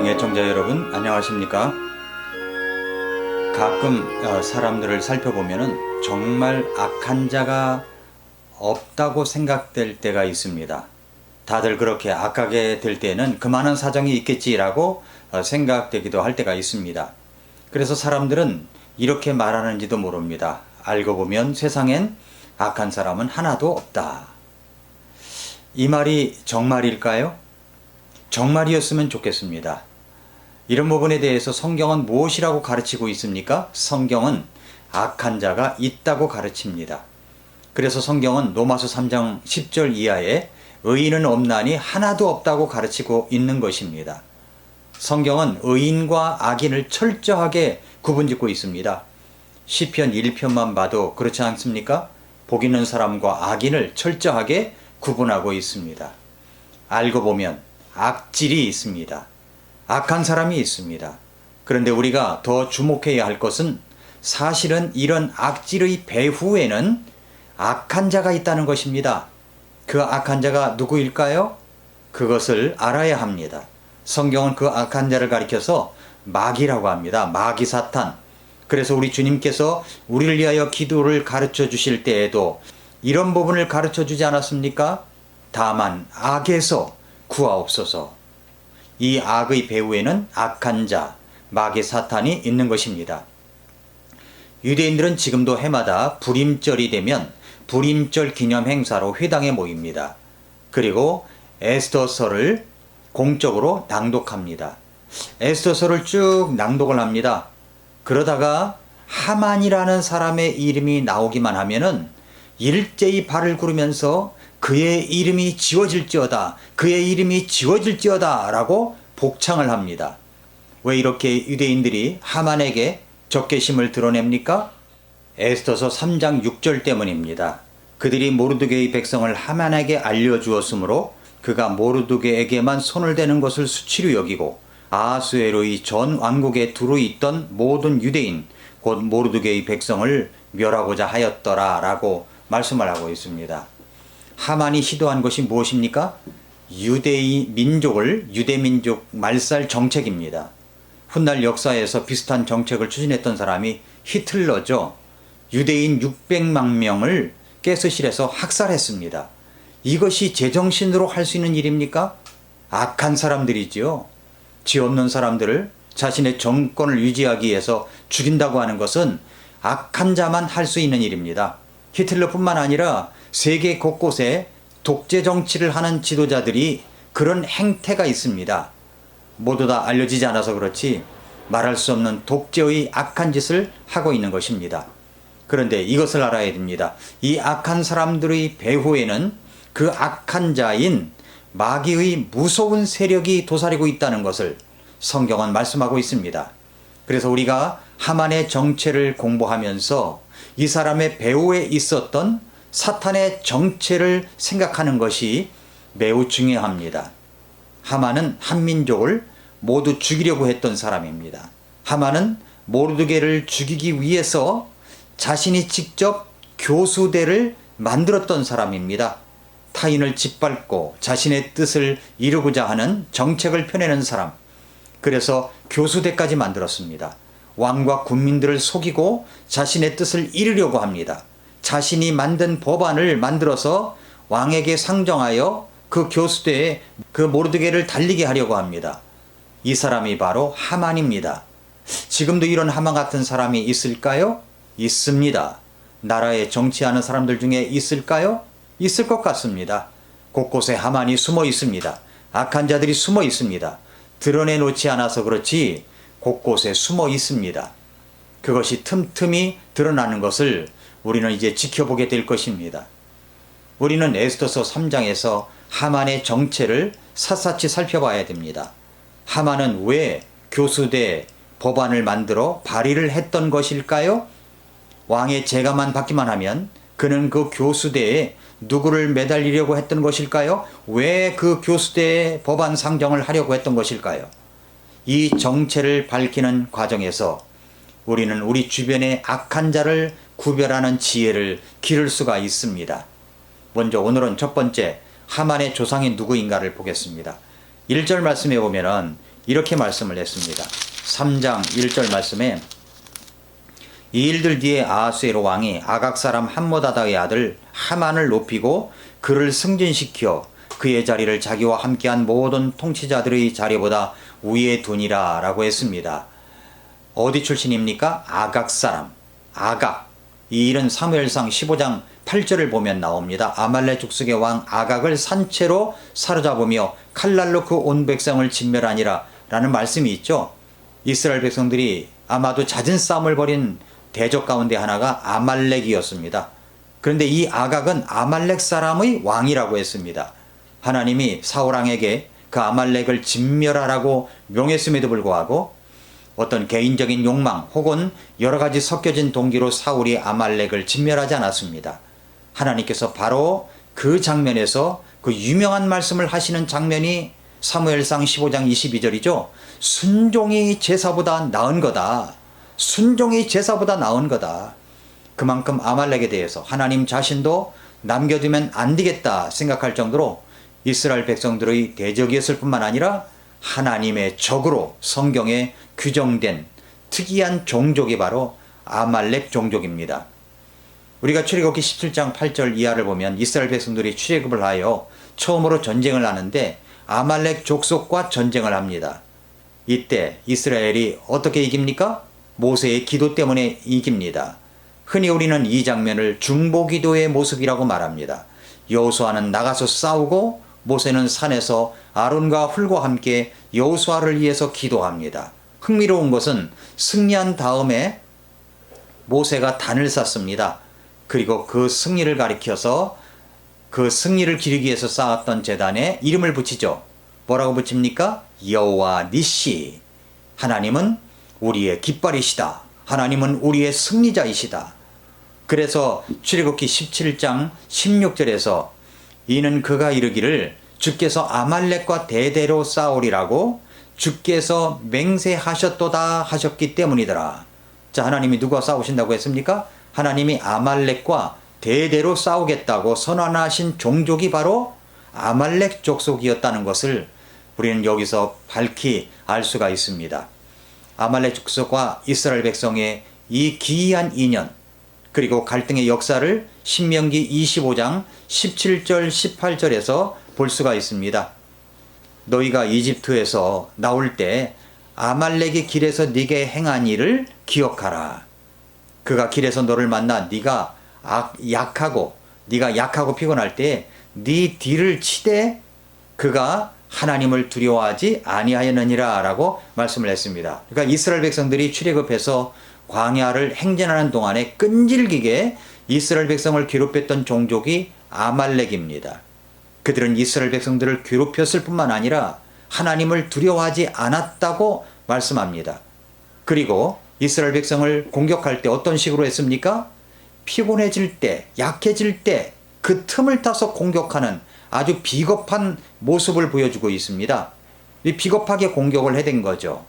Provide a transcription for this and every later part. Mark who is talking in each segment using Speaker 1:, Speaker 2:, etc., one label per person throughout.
Speaker 1: 하나님 애청자 여러분 안녕하십니까? 가끔 어, 사람들을 살펴보면은 정말 악한 자가 없다고 생각될 때가 있습니다. 다들 그렇게 악하게 될 때는 그만한 사정이 있겠지라고 어, 생각되기도 할 때가 있습니다. 그래서 사람들은 이렇게 말하는지도 모릅니다. 알고 보면 세상엔 악한 사람은 하나도 없다. 이 말이 정말일까요? 정말이었으면 좋겠습니다. 이런 부분에 대해서 성경은 무엇이라고 가르치고 있습니까? 성경은 악한 자가 있다고 가르칩니다. 그래서 성경은 로마서 3장 10절 이하에 의인은 없나니 하나도 없다고 가르치고 있는 것입니다. 성경은 의인과 악인을 철저하게 구분짓고 있습니다. 시편 1편만 봐도 그렇지 않습니까? 복 있는 사람과 악인을 철저하게 구분하고 있습니다. 알고 보면 악질이 있습니다. 악한 사람이 있습니다. 그런데 우리가 더 주목해야 할 것은 사실은 이런 악질의 배후에는 악한 자가 있다는 것입니다. 그 악한 자가 누구일까요? 그것을 알아야 합니다. 성경은 그 악한 자를 가리켜서 마귀라고 합니다. 마귀 사탄. 그래서 우리 주님께서 우리를 위하여 기도를 가르쳐 주실 때에도 이런 부분을 가르쳐 주지 않았습니까? 다만 악에서 구하옵소서. 이 악의 배후에는 악한 자, 마귀 사탄이 있는 것입니다. 유대인들은 지금도 해마다 불임절이 되면 불임절 기념 행사로 회당에 모입니다. 그리고 에스더서를 공적으로 낭독합니다. 에스더서를 쭉 낭독을 합니다. 그러다가 하만이라는 사람의 이름이 나오기만 하면은 일제히 발을 구르면서 그의 이름이 지워질지어다. 그의 이름이 지워질지어다. 라고 복창을 합니다. 왜 이렇게 유대인들이 하만에게 적개심을 드러냅니까? 에스더서 3장 6절 때문입니다. 그들이 모르드게의 백성을 하만에게 알려주었으므로 그가 모르드게에게만 손을 대는 것을 수치로 여기고 아하수에로의 전 왕국에 두루 있던 모든 유대인 곧 모르드게의 백성을 멸하고자 하였더라 라고 말씀을 하고 있습니다. 하만이 시도한 것이 무엇입니까? 유대의 민족을 유대민족 말살 정책입니다. 훗날 역사에서 비슷한 정책을 추진했던 사람이 히틀러죠. 유대인 600만 명을 가스실에서 학살했습니다. 이것이 제정신으로 할 수 있는 일입니까? 악한 사람들이지요. 지 없는 사람들을 자신의 정권을 유지하기 위해서 죽인다고 하는 것은 악한 자만 할 수 있는 일입니다. 히틀러뿐만 아니라 세계 곳곳에 독재 정치를 하는 지도자들이 그런 행태가 있습니다. 모두 다 알려지지 않아서 그렇지 말할 수 없는 독재의 악한 짓을 하고 있는 것입니다. 그런데 이것을 알아야 됩니다. 이 악한 사람들의 배후에는 그 악한 자인 마귀의 무서운 세력이 도사리고 있다는 것을 성경은 말씀하고 있습니다. 그래서 우리가 하만의 정체를 공부하면서 이 사람의 배후에 있었던 사탄의 정체를 생각하는 것이 매우 중요합니다. 하만은 한민족을 모두 죽이려고 했던 사람입니다. 하만은 모르드게를 죽이기 위해서 자신이 직접 교수대를 만들었던 사람입니다. 타인을 짓밟고 자신의 뜻을 이루고자 하는 정책을 펴내는 사람. 그래서 교수대까지 만들었습니다. 왕과 국민들을 속이고 자신의 뜻을 이루려고 합니다. 자신이 만든 법안을 만들어서 왕에게 상정하여 그 교수대에 그 모르드게를 달리게 하려고 합니다. 이 사람이 바로 하만입니다. 지금도 이런 하만 같은 사람이 있을까요? 있습니다. 나라에 정치하는 사람들 중에 있을까요? 있을 것 같습니다. 곳곳에 하만이 숨어 있습니다. 악한 자들이 숨어 있습니다. 드러내 놓지 않아서 그렇지 곳곳에 숨어 있습니다. 그것이 틈틈이 드러나는 것을 우리는 이제 지켜보게 될 것입니다. 우리는 에스더서 3장에서 하만의 정체를 샅샅이 살펴봐야 됩니다. 하만은 왜 교수대 법안을 만들어 발의를 했던 것일까요? 왕의 재가만 받기만 하면 그는 그 교수대에 누구를 매달리려고 했던 것일까요? 왜 그 교수대에 법안 상정을 하려고 했던 것일까요? 이 정체를 밝히는 과정에서 우리는 우리 주변의 악한 자를 구별하는 지혜를 기를 수가 있습니다. 먼저 오늘은 첫 번째 하만의 조상이 누구인가를 보겠습니다. 1절 말씀에 보면은 이렇게 말씀을 했습니다. 3장 1절 말씀에 이 일들 뒤에 아하수에로 왕이 아각 사람 함모다다의 아들 하만을 높이고 그를 승진시켜 그의 자리를 자기와 함께한 모든 통치자들의 자리보다 위에 두니라 라고 했습니다. 어디 출신입니까? 아각 사람. 아각. 이 일은 사무엘상 15장 8절을 보면 나옵니다. 아말렉 족속의 왕 아각을 산채로 사로잡으며 칼날로 그 온 백성을 진멸하니라 라는 말씀이 있죠. 이스라엘 백성들이 아마도 잦은 싸움을 벌인 대적 가운데 하나가 아말렉이었습니다. 그런데 이 아각은 아말렉 사람의 왕이라고 했습니다. 하나님이 사울왕에게 그 아말렉을 진멸하라고 명했음에도 불구하고 어떤 개인적인 욕망 혹은 여러 가지 섞여진 동기로 사울이 아말렉을 진멸하지 않았습니다. 하나님께서 바로 그 장면에서 그 유명한 말씀을 하시는 장면이 사무엘상 15장 22절이죠. 순종이 제사보다 나은 거다. 순종이 제사보다 나은 거다. 그만큼 아말렉에 대해서 하나님 자신도 남겨두면 안 되겠다 생각할 정도로 이스라엘 백성들의 대적이었을 뿐만 아니라 하나님의 적으로 성경에 규정된 특이한 종족이 바로 아말렉 종족입니다. 우리가 출애굽기 17장 8절 이하를 보면 이스라엘 백성들이 출애굽을 하여 처음으로 전쟁을 하는데 아말렉 족속과 전쟁을 합니다. 이때 이스라엘이 어떻게 이깁니까? 모세의 기도 때문에 이깁니다. 흔히 우리는 이 장면을 중보 기도의 모습이라고 말합니다. 여호수아는 나가서 싸우고 모세는 산에서 아론과 훌과 함께 여호수아를 위해서 기도합니다. 흥미로운 것은 승리한 다음에 모세가 단을 쌌습니다. 그리고 그 승리를 가리켜서 그 승리를 기리기 위해서 쌓았던 재단에 이름을 붙이죠. 뭐라고 붙입니까? 여호와 니시. 하나님은 우리의 깃발이시다. 하나님은 우리의 승리자이시다. 그래서 출애굽기 17장 16절에서 이는 그가 이르기를 주께서 아말렉과 대대로 싸우리라고 주께서 맹세하셨도다 하셨기 때문이더라. 자, 하나님이 누가 싸우신다고 했습니까? 하나님이 아말렉과 대대로 싸우겠다고 선언하신 종족이 바로 아말렉 족속이었다는 것을 우리는 여기서 밝히 알 수가 있습니다. 아말렉 족속과 이스라엘 백성의 이 기이한 인연, 그리고 갈등의 역사를 신명기 25장 17절 18절에서 볼 수가 있습니다. 너희가 이집트에서 나올 때 아말렉의 길에서 네게 행한 일을 기억하라. 그가 길에서 너를 만나 네가 약하고 네가 약하고 피곤할 때 네 뒤를 치되 그가 하나님을 두려워하지 아니하였느니라라고 말씀을 했습니다. 그러니까 이스라엘 백성들이 출애굽해서 광야를 행진하는 동안에 끈질기게 이스라엘 백성을 괴롭혔던 종족이 아말렉입니다. 그들은 이스라엘 백성들을 괴롭혔을 뿐만 아니라 하나님을 두려워하지 않았다고 말씀합니다. 그리고 이스라엘 백성을 공격할 때 어떤 식으로 했습니까? 피곤해질 때, 약해질 때 그 틈을 타서 공격하는 아주 비겁한 모습을 보여주고 있습니다. 이 비겁하게 공격을 해댄 거죠.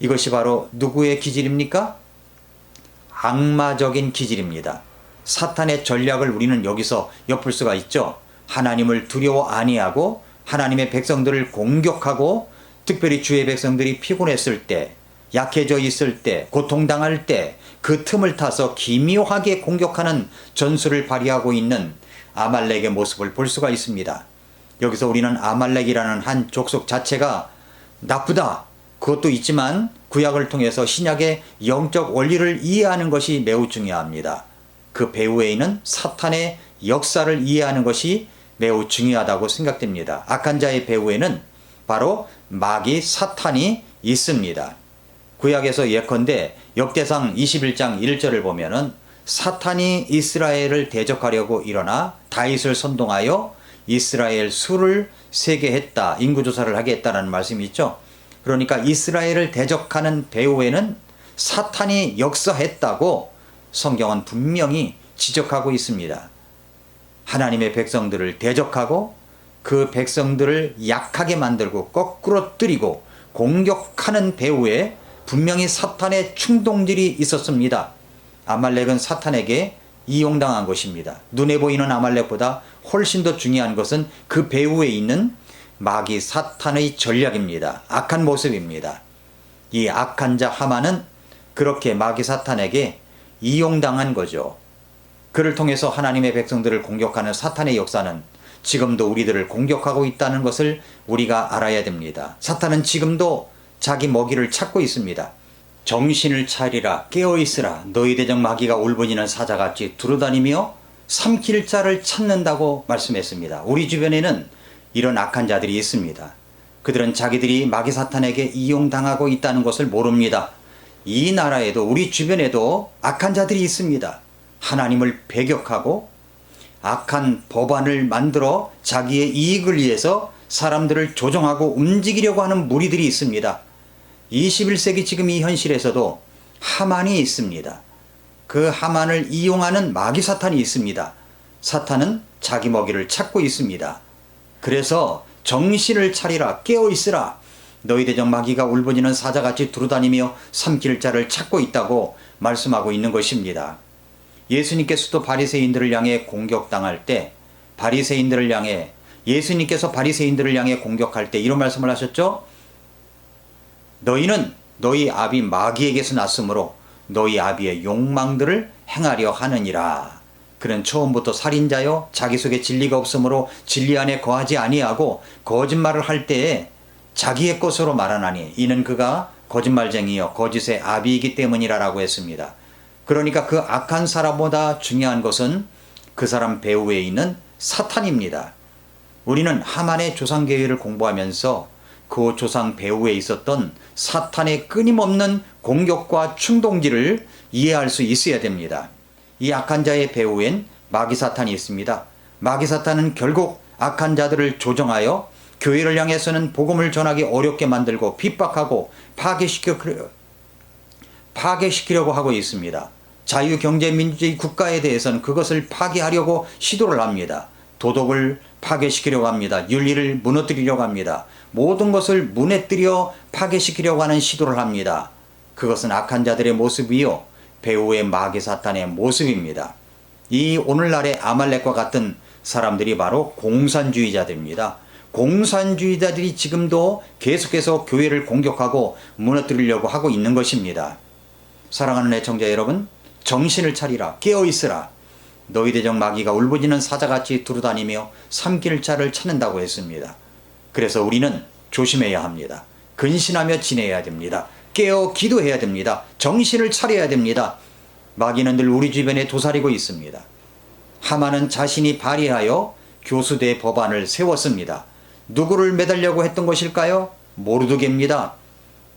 Speaker 1: 이것이 바로 누구의 기질입니까? 악마적인 기질입니다. 사탄의 전략을 우리는 여기서 엿볼 수가 있죠. 하나님을 두려워 아니하고 하나님의 백성들을 공격하고 특별히 주의 백성들이 피곤했을 때, 약해져 있을 때, 고통당할 때 그 틈을 타서 기묘하게 공격하는 전술을 발휘하고 있는 아말렉의 모습을 볼 수가 있습니다. 여기서 우리는 아말렉이라는 한 족속 자체가 나쁘다. 그것도 있지만 구약을 통해서 신약의 영적 원리를 이해하는 것이 매우 중요합니다. 그 배후에 있는 사탄의 역사를 이해하는 것이 매우 중요하다고 생각됩니다. 악한 자의 배후에는 바로 마귀 사탄이 있습니다. 구약에서 예컨대 역대상 21장 1절을 보면은 사탄이 이스라엘을 대적하려고 일어나 다윗을 선동하여 이스라엘 수를 세게 했다. 인구 조사를 하게 했다는 말씀이 있죠. 그러니까 이스라엘을 대적하는 배후에는 사탄이 역사했다고 성경은 분명히 지적하고 있습니다. 하나님의 백성들을 대적하고 그 백성들을 약하게 만들고 거꾸로 뜨리고 공격하는 배후에 분명히 사탄의 충동들이 있었습니다. 아말렉은 사탄에게 이용당한 것입니다. 눈에 보이는 아말렉보다 훨씬 더 중요한 것은 그 배후에 있는 마귀 사탄의 전략입니다. 악한 모습입니다. 이 악한 자 하만은 그렇게 마귀 사탄에게 이용당한 거죠. 그를 통해서 하나님의 백성들을 공격하는 사탄의 역사는 지금도 우리들을 공격하고 있다는 것을 우리가 알아야 됩니다. 사탄은 지금도 자기 먹이를 찾고 있습니다. 정신을 차리라 깨어 있으라 너희 대적 마귀가 울부짖는 사자같이 두루다니며 삼킬 자를 찾는다고 말씀했습니다. 우리 주변에는 이런 악한 자들이 있습니다. 그들은 자기들이 마귀 사탄에게 이용당하고 있다는 것을 모릅니다. 이 나라에도 우리 주변에도 악한 자들이 있습니다. 하나님을 배격하고 악한 법안을 만들어 자기의 이익을 위해서 사람들을 조종하고 움직이려고 하는 무리들이 있습니다. 21세기 지금 이 현실에서도 하만이 있습니다. 그 하만을 이용하는 마귀 사탄이 있습니다. 사탄은 자기 먹이를 찾고 있습니다. 그래서 정신을 차리라 깨어 있으라 너희 대적 마귀가 울부짖는 사자같이 두루다니며 삼킬 자를 찾고 있다고 말씀하고 있는 것입니다. 예수님께서도 바리새인들을 향해 공격당할 때 바리새인들을 향해 예수님께서 바리새인들을 향해 공격할 때 이런 말씀을 하셨죠? 너희는 너희 아비 마귀에게서 났으므로 너희 아비의 욕망들을 행하려 하느니라. 그는 처음부터 살인자요 자기 속에 진리가 없으므로 진리 안에 거하지 아니하고 거짓말을 할 때에 자기의 것으로 말하나니 이는 그가 거짓말쟁이요 거짓의 아비이기 때문이라라고 했습니다. 그러니까 그 악한 사람보다 중요한 것은 그 사람 배후에 있는 사탄입니다. 우리는 하만의 조상 계획을 공부하면서 그 조상 배후에 있었던 사탄의 끊임없는 공격과 충동질을 이해할 수 있어야 됩니다. 이 악한 자의 배후엔 마귀 사탄이 있습니다. 마귀 사탄은 결국 악한 자들을 조정하여 교회를 향해서는 복음을 전하기 어렵게 만들고 핍박하고 파괴시켜 파괴시키려고 하고 있습니다. 자유경제민주주의 국가에 대해서는 그것을 파괴하려고 시도를 합니다. 도덕을 파괴시키려고 합니다. 윤리를 무너뜨리려고 합니다. 모든 것을 무너뜨려 파괴시키려고 하는 시도를 합니다. 그것은 악한 자들의 모습이요. 배후의 마귀 사탄의 모습입니다. 이 오늘날의 아말렉과 같은 사람들이 바로 공산주의자들입니다. 공산주의자들이 지금도 계속해서 교회를 공격하고 무너뜨리려고 하고 있는 것입니다. 사랑하는 애청자 여러분, 정신을 차리라, 깨어 있으라. 너희 대적 마귀가 울부짖는 사자같이 두루다니며 삼킬 자를 찾는다고 했습니다. 그래서 우리는 조심해야 합니다. 근신하며 지내야 됩니다. 깨어 기도해야 됩니다. 정신을 차려야 됩니다. 마귀는 늘 우리 주변에 도사리고 있습니다. 하마는 자신이 발의하여 교수대 법안을 세웠습니다. 누구를 매달려고 했던 것일까요? 모르드게입니다.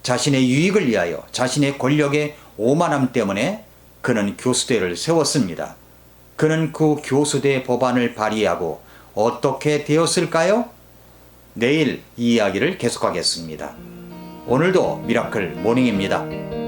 Speaker 1: 자신의 유익을 위하여 자신의 권력의 오만함 때문에 그는 교수대를 세웠습니다. 그는 그 교수대 법안을 발의하고 어떻게 되었을까요? 내일 이 이야기를 계속하겠습니다. 오늘도 미라클 모닝입니다.